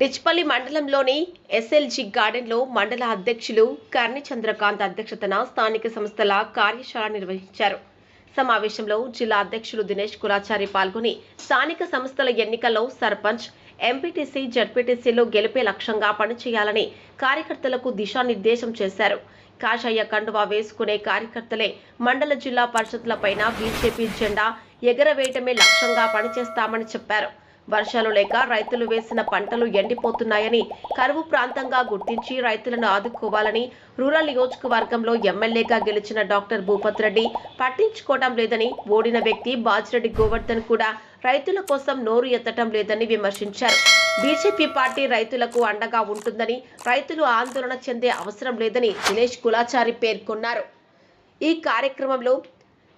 డిచ్పల్లి మండలంలోని ఎస్ఎల్జి గార్డెన్లో మండల అధ్యక్షులు కర్ణి చంద్రకాంత్ అధ్యక్షతన స్థానిక సంస్థల కార్యశాల నిర్వహించారు. సమావేశంలో జిల్లా అధ్యక్షులు దినేష్ కులాచారి పాల్గొని స్థానిక సంస్థల ఎన్నికల్లో సర్పంచ్ ఎంపీటీసీ జడ్పీటీసీలో గెలిపే లక్ష్యంగా పనిచేయాలని కార్యకర్తలకు దిశానిర్దేశం చేశారు. కాషాయ కండువా వేసుకునే కార్యకర్తలే మండల జిల్లా పరిషత్లపైన బీజేపీ జెండా ఎగరవేయటమే లక్ష్యంగా పనిచేస్తామని చెప్పారు. వర్షాలు లేక రైతులు వేసిన పంటలు ఎండిపోతున్నాయని కరువు ప్రాంతంగా గుర్తించి రైతులను ఆదుకోవాలని రూరల్ నియోజకవర్గంలో ఎమ్మెల్యేగా గెలిచిన డాక్టర్ భూపత్ రెడ్డి పట్టించుకోవడం లేదని ఓడిన వ్యక్తి బాజిరెడ్డి గోవర్ధన్ కూడా రైతుల కోసం నోరు ఎత్తటం లేదని విమర్శించారు. బీజేపీ పార్టీ రైతులకు అండగా ఉంటుందని రైతులు ఆందోళన చెందే అవసరం లేదని దినేష్ కులాచారి పేర్కొన్నారు. ఈ కార్యక్రమంలో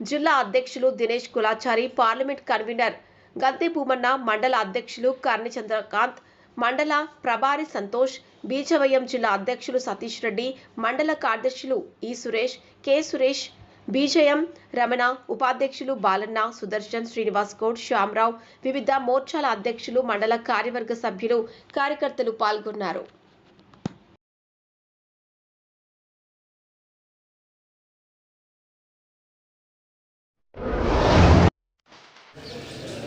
జిల్లా అధ్యక్షులు దినేష్ కులాచారి పార్లమెంట్ కన్వీనర్ గద్దె భూమన్న మండల అధ్యక్షులు కర్ణి చంద్రకాంత్ మండల ప్రభారి సంతోష్ బీజవయం జిల్లా అధ్యక్షులు సతీష్ రెడ్డి మండల కార్యదర్శులు ఈ సురేష్ కె సురేష్ బీజయం రమణ ఉపాధ్యక్షులు బాలన్న సుదర్శన్ శ్రీనివాస్ గౌడ్ శ్యామరావు వివిధ మోర్చాల అధ్యక్షులు మండల కార్యవర్గ సభ్యులు కార్యకర్తలు పాల్గొన్నారు.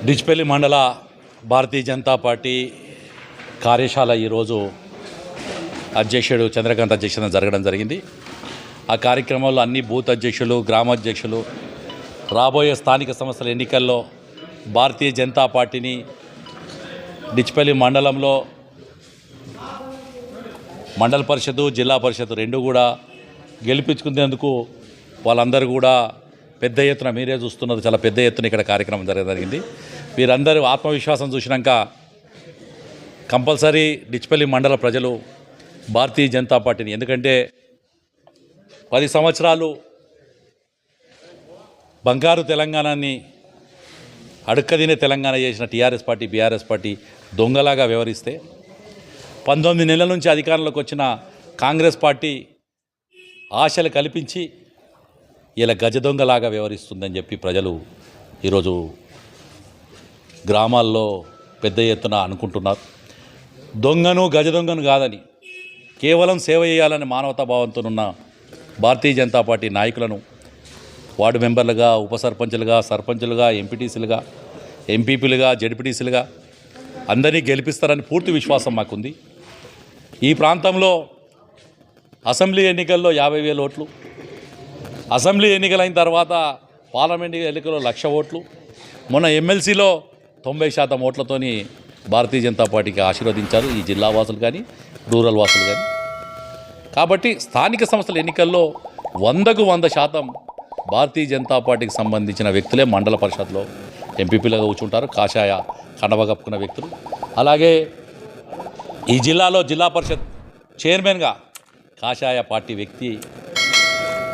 డిచ్పల్లి మండల భారతీయ జనతా పార్టీ కార్యశాల ఈరోజు అధ్యక్షుడు చంద్రకాంత్ అధ్యక్షత జరగడం జరిగింది. ఆ కార్యక్రమంలో అన్ని బూత్ అధ్యక్షులు గ్రామాధ్యక్షులు రాబోయే స్థానిక సంస్థల ఎన్నికల్లో భారతీయ జనతా పార్టీని డిచ్పల్లి మండలంలో మండల పరిషత్ జిల్లా పరిషత్ రెండు కూడా గెలిపించుకునేందుకు వాళ్ళందరూ కూడా పెద్ద ఎత్తున మీరే చూస్తున్నది చాలా పెద్ద ఎత్తున ఇక్కడ కార్యక్రమం జరగ జరిగింది. వీరందరూ ఆత్మవిశ్వాసం చూసినాక కంపల్సరీ డిచ్పల్లి మండల ప్రజలు భారతీయ జనతా పార్టీని ఎందుకంటే పది సంవత్సరాలు బంగారు తెలంగాణని అడుక్కదినే తెలంగాణ చేసిన టీఆర్ఎస్ పార్టీ బీఆర్ఎస్ పార్టీ దొంగలాగా వ్యవహరిస్తే పంతొమ్మిది నెలల నుంచి అధికారంలోకి వచ్చిన కాంగ్రెస్ పార్టీ ఆశలు కల్పించి ఇలా గజ దొంగలాగా వ్యవహరిస్తుందని చెప్పి ప్రజలు ఈరోజు గ్రామాల్లో పెద్ద ఎత్తున అనుకుంటున్నారు. దొంగను గజ దొంగను కాదని కేవలం సేవ చేయాలని మానవతా భావంతో ఉన్న భారతీయ జనతా పార్టీ నాయకులను వార్డు మెంబర్లుగా ఉప సర్పంచులుగా సర్పంచులుగా ఎంపీటీసీలుగా ఎంపీపీలుగా జడ్పీటీసీలుగా అందరినీ గెలిపిస్తారని పూర్తి విశ్వాసం మాకుంది. ఈ ప్రాంతంలో అసెంబ్లీ ఎన్నికల్లో యాభై వేల ఓట్లు అసెంబ్లీ ఎన్నికలైన తర్వాత పార్లమెంట్ ఎన్నికలో లక్ష ఓట్లు. మొన్న ఎమ్మెల్సీలో తొంభై శాతం ఓట్లతోని భారతీయ జనతా పార్టీకి ఆశీర్వదించారు ఈ జిల్లా వాసులు కానీ రూరల్ వాసులు కానీ. కాబట్టి స్థానిక సంస్థల ఎన్నికల్లో వందకు వంద శాతం భారతీయ జనతా పార్టీకి సంబంధించిన వ్యక్తులే మండల పరిషత్లో ఎంపీపీలుగా కూర్చుంటారు కాషాయ కండవ కప్పుకున్న వ్యక్తులు. అలాగే ఈ జిల్లాలో జిల్లా పరిషత్ చైర్మన్గా కాషాయ పార్టీ వ్యక్తి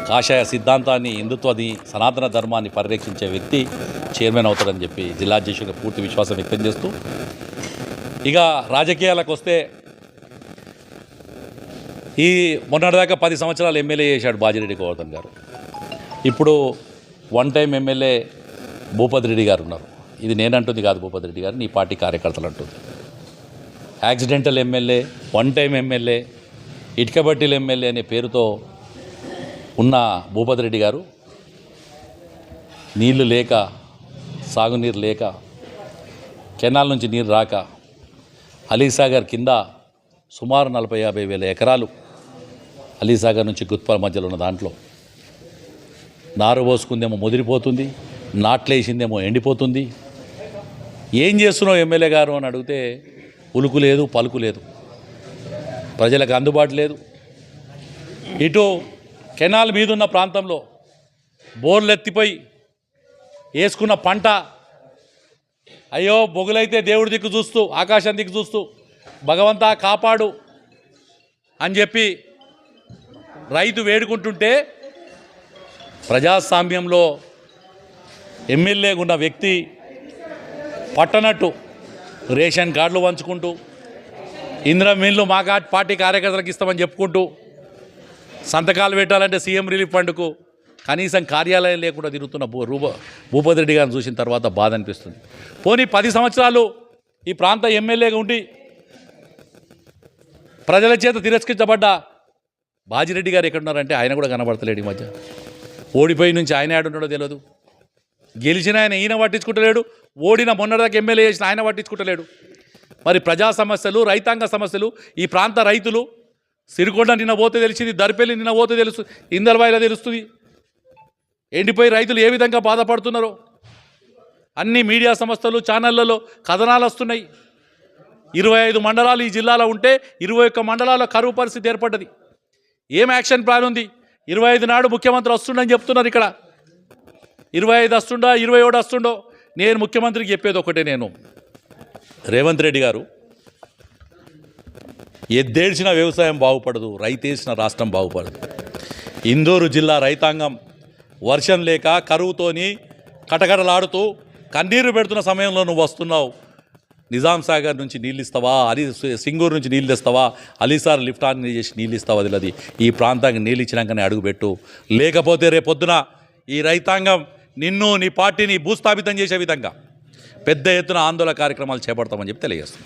కాషాయ సిద్ధాంతాన్ని హిందుత్వాన్ని సనాతన ధర్మాన్ని పరిరక్షించే వ్యక్తి చైర్మన్ అవుతాడని చెప్పి జిల్లాధ్యక్షుడి పూర్తి విశ్వాసం వ్యక్తం చేస్తూ ఇక రాజకీయాలకు వస్తే ఈ మొన్నటిదాకా పది సంవత్సరాలు ఎమ్మెల్యే చేశాడు బాజిరెడ్డి గోవర్ధన్ గారు. ఇప్పుడు one time MLA Bhupathi Reddy గారు ఉన్నారు. ఇది నేనంటుంది కాదు భూపతి రెడ్డి గారు నీ పార్టీ కార్యకర్తలు అంటుంది. Accidental MLA one time MLA ఇటుకబట్టిల MLA అనే పేరుతో ఉన్న భూపతి రెడ్డి గారు నీళ్ళు లేక సాగునీరు లేక కెనాల్ నుంచి నీరు రాక అలీసాగర్ కింద సుమారు నలభై యాభై వేల ఎకరాలు అలీసాగర్ నుంచి గుత్పల్ మధ్యలో ఉన్న దాంట్లో. నారు పోసుకుందేమో ముదిరిపోతుంది నాట్లేసిందేమో ఎండిపోతుంది. ఏం చేస్తున్నావు ఎమ్మెల్యే గారు అని అడిగితే ఉలుకు లేదు పలుకు లేదు. ప్రజలకు అందుబాటు లేదు. ఇటు కెనాల్ మీదున్న ప్రాంతంలో బోర్లు ఎత్తిపోయి వేసుకున్న పంట అయ్యో బొగులైతే దేవుడి దిక్కు చూస్తూ ఆకాశం దిక్కు చూస్తూ భగవంతా కాపాడు అని చెప్పి రైతు వేడుకుంటుంటే ప్రజాస్వామ్యంలో ఎమ్మెల్యేగా ఉన్న వ్యక్తి పట్టనట్టు రేషన్ కార్డులు పంచుకుంటూ ఇందిరా మిల్లు మా పార్టీ కార్యకర్తలకు ఇస్తామని చెప్పుకుంటూ సంతకాలు పెట్టాలంటే సీఎం రిలీఫ్ ఫండ్కు కనీసం కార్యాలయం లేకుండా తిరుగుతున్న భూ రూప భూపతి రెడ్డి గారిని చూసిన తర్వాత బాధ అనిపిస్తుంది. పోనీ పది సంవత్సరాలు ఈ ప్రాంత ఎమ్మెల్యేగా ఉండి ప్రజల చేత తిరస్కరించబడ్డ బాజిరెడ్డి గారు ఎక్కడున్నారంటే ఆయన కూడా కనబడతలేడు ఈ మధ్య. ఓడిపోయి నుంచి ఆయన ఆడున్నాడో తెలియదు గెలిచిన ఆయన ఈయన పట్టించుకుంటలేడు. ఓడిన మొన్నటిదాకా ఎమ్మెల్యే చేసిన ఆయన పట్టించుకుంటలేడు. మరి ప్రజా సమస్యలు రైతాంగ సమస్యలు ఈ ప్రాంత రైతులు సిరికొండ నిన్న పోతే తెలిసింది దర్పల్లి నిన్న పోతే తెలుసు ఇందల్వాయిలో తెలుస్తుంది. ఎండిపోయి రైతులు ఏ విధంగా బాధపడుతున్నారో. అన్ని మీడియా సంస్థలు ఛానళ్ళలో కథనాలు వస్తున్నాయి. ఇరవై ఐదు మండలాలు ఈ జిల్లాలో ఉంటే ఇరవై ఒక్క మండలాల్లో కరువు పరిస్థితి ఏర్పడ్డది. ఏం యాక్షన్ ప్లాన్ ఉంది? ఇరవై ఐదు నాడు ముఖ్యమంత్రి వస్తుండని చెప్తున్నారు ఇక్కడ. ఇరవై ఐదు వస్తుండో ఇరవై ఏడు వస్తుండో నేను ముఖ్యమంత్రికి చెప్పేది ఒకటే నేను. రేవంత్ రెడ్డి గారు ఎద్దేడ్చిన వ్యవసాయం బాగుపడదు రైతేసిన రాష్ట్రం బాగుపడదు. ఇందూరు జిల్లా రైతాంగం వర్షం లేక కరువుతోని కటకటలాడుతూ కన్నీరు పెడుతున్న సమయంలో నువ్వు వస్తున్నావు. నిజాం సాగర్ నుంచి నీళ్ళు ఇస్తావా? అలీ సింగూరు నుంచి నీళ్ళు ఇస్తావా అలీసార్ లిఫ్ట్ ఆన్ చేసి నీళ్ళు ఇస్తావా అది ఈ ప్రాంతానికి నీళ్ళు ఇచ్చినాకనే అడుగుపెట్టు లేకపోతే రేపొద్దున ఈ రైతాంగం నిన్ను నీ పార్టీని భూస్థాపితం చేసే విధంగా పెద్ద ఎత్తున ఆందోళన కార్యక్రమాలు చేపడతామని చెప్పి తెలియజేస్తుంది